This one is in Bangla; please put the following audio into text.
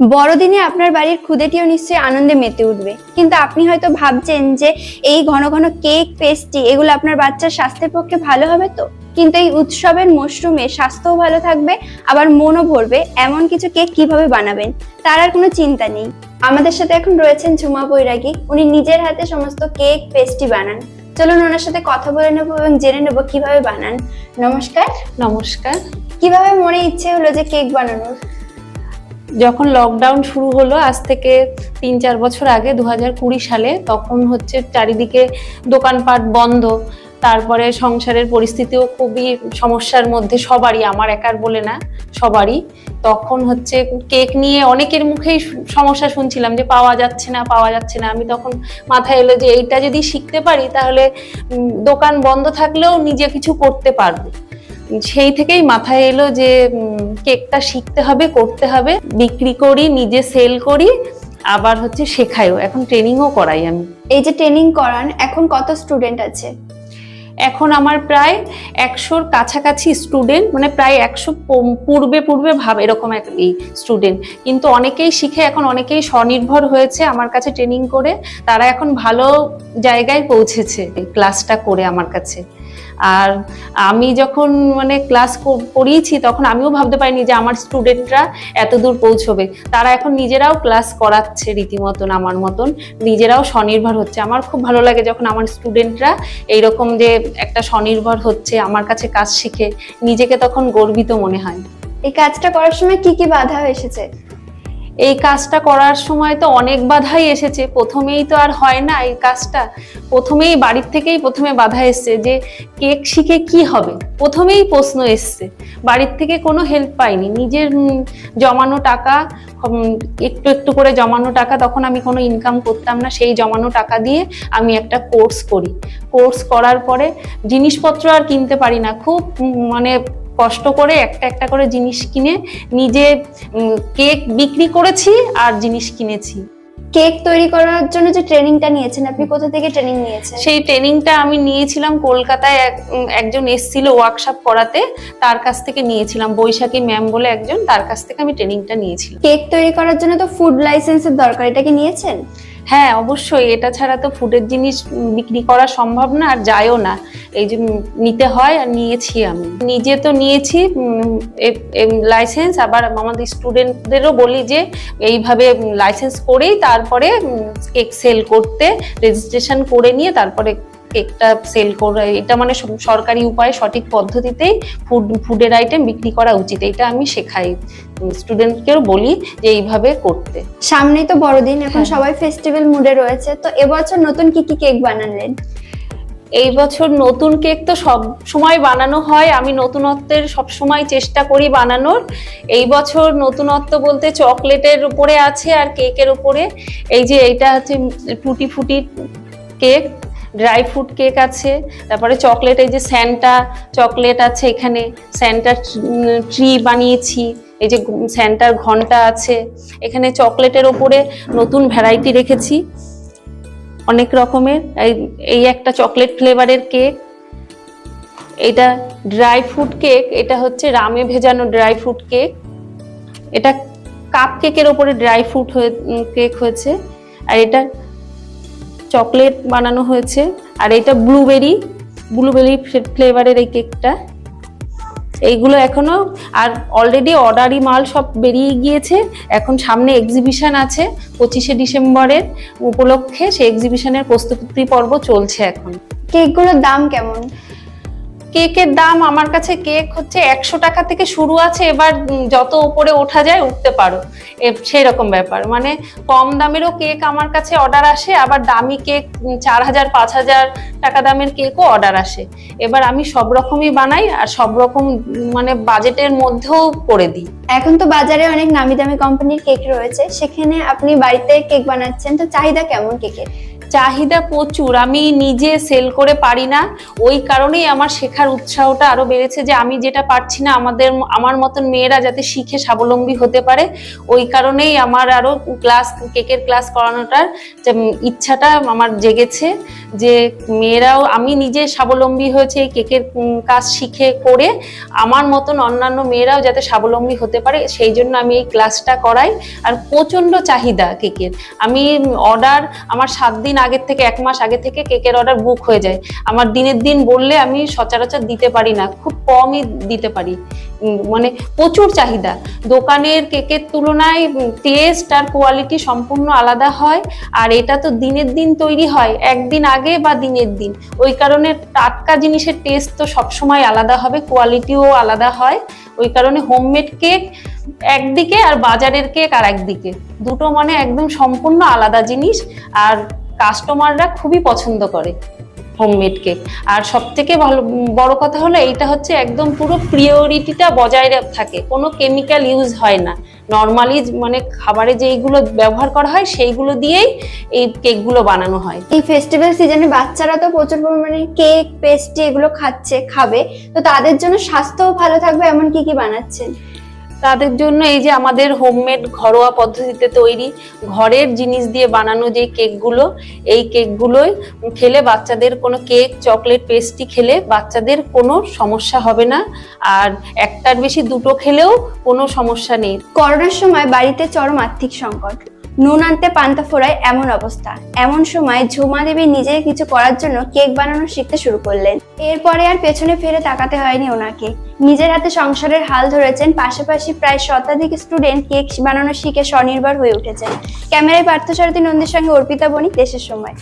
বড়দিনে আপনার বাড়ির খুদেটিও নিশ্চয়ই আনন্দে মেতে উঠবে। কিন্তু আপনি হয়তো ভাবছেন যে এই ঘন ঘন কেক পেস্ট্রি এগুলো আপনার বাচ্চার স্বাস্থ্যের পক্ষে ভালো হবে তো? কিন্তু এই উৎসবের মশরুমে স্বাস্থ্যও ভালো থাকবে আবার মনও ভরবে এমন কিছু কেক কীভাবে বানাবেন তার আর কোনো চিন্তা নেই। আমাদের সাথে এখন রয়েছেন ঝুমা বৈরাগী উনি নিজের হাতে সমস্ত কেক পেস্ট্রি বানান। চলুন ওনার সাথে কথা বলে নেব এবং জেনে নেব কীভাবে বানান। নমস্কার। নমস্কার। কীভাবে মনে ইচ্ছে হলো যে কেক বানানোর? যখন লকডাউন শুরু হলো, আজ থেকে তিন চার বছর আগে দু হাজার কুড়ি সালে, তখন হচ্ছে চারিদিকে দোকানপাট বন্ধ। তারপরে সংসারের পরিস্থিতিও খুবই সমস্যার মধ্যে, সবারই, আমার একার বলে না, সবারই। তখন হচ্ছে কেক নিয়ে অনেকের মুখেই সমস্যা শুনছিলাম যে, পাওয়া যাচ্ছে না, পাওয়া যাচ্ছে না। আমি তখন মাথায় এলো যে, এইটা যদি শিখতে পারি, তাহলে দোকান বন্ধ থাকলেও নিজে কিছু করতে পারব। সেই থেকেই মাথায় এলো যে কেকটা শিখতে হবে করতে হবে বিক্রি করি নিজে সেল করি আবার হচ্ছে শেখাইও। এখন ট্রেনিংও করাই আমি। এই যে ট্রেনিং করান এখন কত স্টুডেন্ট আছে? এখন আমার প্রায় একশোর কাছাকাছি স্টুডেন্ট মানে প্রায় একশো পূর্বে পূর্বে ভাব এরকম এক এই স্টুডেন্ট। কিন্তু অনেকেই শিখে এখন অনেকেই স্বনির্ভর হয়েছে আমার কাছে ট্রেনিং করে তারা এখন ভালো জায়গায় পৌঁছেছে ক্লাসটা করে আমার কাছে। আর আমি যখন মানে ক্লাস করিয়েছি, তখন আমিও ভাবতে পারিনি যে আমার স্টুডেন্টরা এত দূর পৌঁছবে। তারা এখন নিজেরাও ক্লাস করাচ্ছে রীতিমতন আমার মতন। নিজেরাও স্বনির্ভর হচ্ছে। আমার খুব ভালো লাগে যখন আমার স্টুডেন্টরা এইরকম যে একটা স্বনির্ভর হচ্ছে, আমার কাছে কাজ শিখে, নিজেকে তখন গর্বিত মনে হয়। এই কাজটা করার সময় কি কি বাধা এসেছে? এই কাজটা করার সময় তো অনেক বাধাই এসেছে। প্রথমেই তো আর হয় না এই কাজটা। প্রথমেই বাড়ির থেকেই প্রথমে বাধা এসছে যে কেক শিখে কি হবে? প্রথমেই প্রশ্ন এসছে। বাড়ির থেকে কোনো হেল্প পাইনি। নিজের জমানো টাকা একটু একটু করে জমানো টাকা তখন আমি কোনো ইনকাম করতাম না। সেই জমানো টাকা দিয়ে আমি একটা কোর্স করি। কোর্স করার পরে জিনিসপত্র আর কিনতে পারি না। খুব মানে কষ্ট করে একটা একটা করে জিনিস কিনে নিজে কেক বিক্রি করেছি আর জিনিস কিনেছি। কেক তৈরি করার জন্য যে ট্রেনিংটা নিয়েছেন আপনি কোথা থেকে ট্রেনিং নিয়েছেন? সেই ট্রেনিংটা আমি নিয়েছিলাম কলকাতায় এক- একজন এসছিল ওয়ার্কশপ করাতে তার কাছ থেকে নিয়েছিলাম। বৈশাখী ম্যাম বলে একজন তার কাছ থেকে আমি ট্রেনিংটা নিয়েছিলাম। কেক তৈরি করার জন্য তো ফুড লাইসেন্সের দরকার এটা কি নিয়েছেন? হ্যাঁ অবশ্যই। এটা ছাড়া তো ফুডের জিনিস বিক্রি করা সম্ভব না, আর যায়ও না। এই যে নিতে হয়, আর নিয়েছি আমি। নিজে তো নিয়েছি লাইসেন্স আবার আমাদের স্টুডেন্টদেরও বলি যে, এইভাবে লাইসেন্স করেই তারপরে কেক সেল করতে রেজিস্ট্রেশন করে নিয়ে তারপরে কেকটা সেল করে এটা মানে সরকারি উপায়ে সঠিক পদ্ধতিতেই ফুড ফুডের আইটেম বিক্রি করা উচিত। এটা আমি শেখাই স্টুডেন্টকেও বলি যে এইভাবে করতে। সামনেই তো বড়দিন এখন হ্যাঁ। সবাই ফেস্টিভ্যাল মুডে রয়েছে। তো এবছর নতুন কি কি কেক বানালেন? এই বছর নতুন কেক তো সব সময় বানানো হয়। আমি নতুনত্বের সব সময় চেষ্টা করি বানানোর। এই বছর নতুনত্ব বলতে চকলেটের উপরে আছে আর কেকের উপরে। এই যে এইটা হচ্ছে টুটি ফুটি কেক ড্রাই ফ্রুট কেক আছে, তারপরে চকলেট, এই যে স্যান্টা চকলেট আছে এখানে স্যান্টা ট্রি বানিয়েছি, এই যে স্যান্টার ঘণ্টা আছে, এখানে চকলেটের ওপরে নতুন ভ্যারাইটি রেখেছি, অনেক রকমের, এই- এই একটা চকলেট ফ্লেভারের কেক, এটা ড্রাই ফ্রুট কেক, এটা হচ্ছে রামে ভেজানো ড্রাই ফ্রুট কেক, এটা কাপ কেকের ওপরে ড্রাই ফ্রুট কেক হয়েছে, আর এটা চকলেট বানানো হয়েছে। আর এটা ব্লুবেরি ব্লুবেরি ফ্লেভারের এই কেকটা। এইগুলো এখনও, আর অলরেডি অর্ডারি মাল সব বেরিয়ে গিয়েছে। এখন সামনে এক্সিবিশন আছে, পঁচিশে ডিসেম্বরের উপলক্ষে। সেই এক্সিবিশানের প্রস্তুতি পর্ব চলছে এখন। কেকগুলোর দাম কেমন? কেকের দাম আমার কাছে কেক হচ্ছে একশো টাকা থেকে শুরু আছে, এবার যত উপরে ওঠা যায় উঠতে পারো। সেই রকম ব্যাপার। মানে কম দামেরও কেক আমার কাছে অর্ডার আসে, আবার দামি কেক চার হাজার, পাঁচ হাজার টাকা দামের কেকও অর্ডার আসে। এবার আমি সব রকমই বানাই আর সব রকম মানে বাজেটের মধ্যেও করে দিই। এখন তো বাজারে অনেক নামি দামি কোম্পানির কেক রয়েছে, সেখানে আপনি বাড়িতে কেক বানাচ্ছেন, তো চাহিদা কেমন কেকের? চাহিদা প্রচুর। আমি নিজে সেল করে পারি না। ওই কারণেই আমার শেখার উৎসাহটা আরও বেড়েছে যে আমি যেটা পারছি না, আমাদের, আমার মতন মেয়েরা যাতে শিখে স্বাবলম্বী হতে পারে। ওই কারণেই আমার আরও ক্লাস কেকের ক্লাস করানোটার যে ইচ্ছাটা আমার জেগেছে যে মেয়েরাও, আমি নিজে স্বাবলম্বী হয়েছে এই কেকের কাজ শিখে করে আমার মতন অন্যান্য মেয়েরাও যাতে স্বাবলম্বী হতে পারে, সেই জন্য আমি এই ক্লাসটা করাই। আর প্রচণ্ড চাহিদা কেকের আমি অর্ডার আমার সাত দিন আগের থেকে, এক মাস আগে থেকে কেকের অর্ডার বুক হয়ে যায়। আমার দিনের দিন বললে আমি সচরাচর দিতে পারি না, খুব কমই দিতে পারি। মানে প্রচুর চাহিদা। দোকানের কেকের তুলনায় টেস্ট আর কোয়ালিটি সম্পূর্ণ আলাদা হয়, আর এটা তো দিনের দিন তৈরি হয়, একদিন আগে বা দিনের দিন। ওই কারণে টাটকা জিনিসের টেস্ট তো সবসময় আলাদা হবে কোয়ালিটিও আলাদা হয়। ওই কারণে হোমমেড কেক একদিকে আর বাজারের কেক আর একদিকে দুটো মানে একদম সম্পূর্ণ আলাদা জিনিস, আর কাস্টমাররা খুবই পছন্দ করে হোমমেড কেক আর সব থেকে ভালো, বড় কথা হলো এইটা হচ্ছে একদম পুরো প্রিওরিটিটা বজায় থাকে। কোনো কেমিক্যাল ইউজ হয় না। নর্মালি মানে খাবারে যেইগুলো ব্যবহার করা হয়, সেইগুলো দিয়েই এই কেকগুলো বানানো হয়। এই ফেস্টিভ্যাল সিজনে বাচ্চারা তো প্রচুর পরিমাণে কেক পেস্ট্রি এগুলো খাচ্ছে, খাবে। তো তাদের জন্য স্বাস্থ্যও ভালো থাকবে এমন কি কি বানাচ্ছেন? তাদের জন্য এই যে আমাদের হোমমেড ঘরোয়া পদ্ধতিতে তৈরি ঘরের জিনিস দিয়ে বানানো যে কেকগুলো, এই কেকগুলোই খেলে বাচ্চাদের কোনো কেক, চকলেট পেস্টি খেলে বাচ্চাদের কোনো সমস্যা হবে না। আর একটার বেশি দুটো খেলেও কোনো সমস্যা নেই। করোনার সময় বাড়িতে চরম আর্থিক সংকট। নুন আনতে পান্তা ফোড়ায় এমন অবস্থা। এমন সময় ঝুমা দেবী নিজে কিছু করার জন্য কেক বানানো শিখতে শুরু করলেন। এরপরে আর পেছনে ফিরে তাকাতে হয়নি ওনাকে। নিজের হাতে সংসারের হাল ধরেছেন, পাশাপাশি প্রায় শতাধিক স্টুডেন্ট কেক বানানো শিখে স্বনির্ভর হয়ে উঠেছেন। ক্যামেরায় পার্থসারথী নন্দীর সঙ্গে অর্পিতা বণিক দেশের সময়।